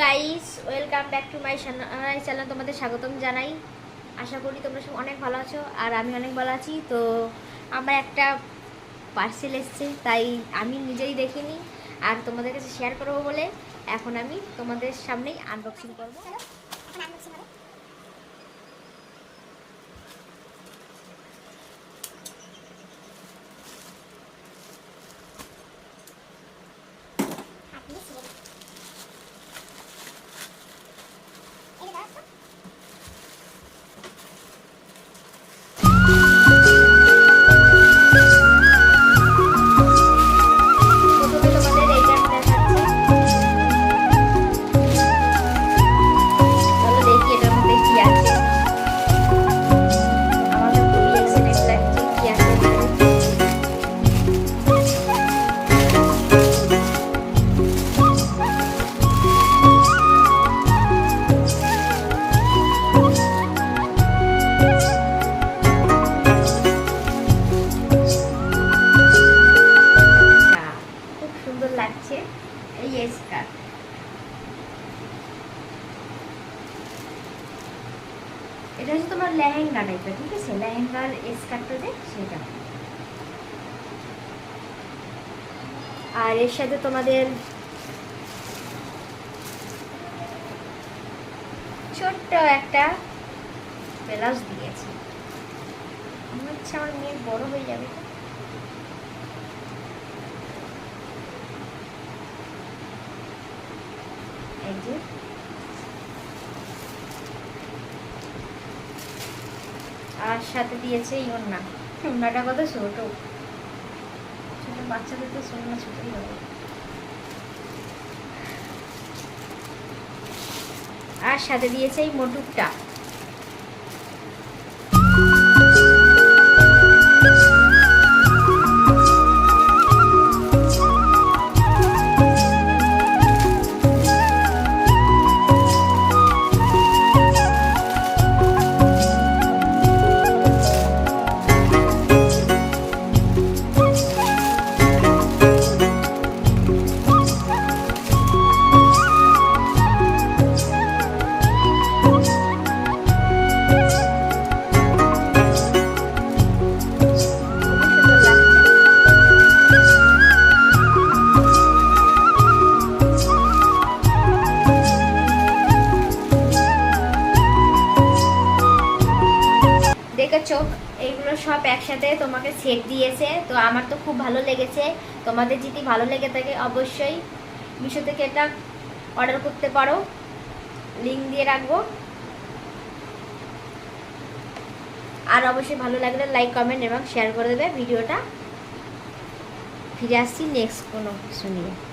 Guys welcome back to my channel তোমাদের স্বাগতম জানাই। আশা করি তোমরা সব অনেক ভালো আছো, আর আমি অনেক ভালো আছি। তো আমার একটা পার্সেল এসছে, তাই আমি নিজেই দেখিনি, আর তোমাদের কাছে শেয়ার করব বলে। এখন আমি তোমাদের সামনেই আনবক্সিং করব। লাগছে এই স্কার্ট এটা হচ্ছে তোমার লেহেঙ্গা টাইপের ঠিক আছে? লেহেঙ্গার স্কার্টটা যে সেটা। আর এর সাথে তোমাদের ছোট্ট একটা ব্লাউজ দিয়েছে। মনে হচ্ছে আমার মেয়ে বড় হয়ে যাবে এই যে আর সাথে দিয়েছে এই ইউন্নাটা কত? ছোট। ছোট বাচ্চাদের তো সোনা ছোটই হবে। আর সাথে দিয়েছে এই মোটুকটা দেখেছ এইগুলো সব একসাথে তোমাকে সেট দিয়েছে। তো আমার তো খুব ভালো লেগেছে। তোমাদের যদি ভালো লেগে থাকে অবশ্যই মিশো থেকে এটা অর্ডার করতে পারো। লিঙ্ক দিয়ে রাখব। আর অবশ্যই ভালো লাগলে লাইক কমেন্ট এবং শেয়ার করে দেবে। ভিডিওটা ফিরে আসছি নেক্সট কোনো কিছু নিয়ে।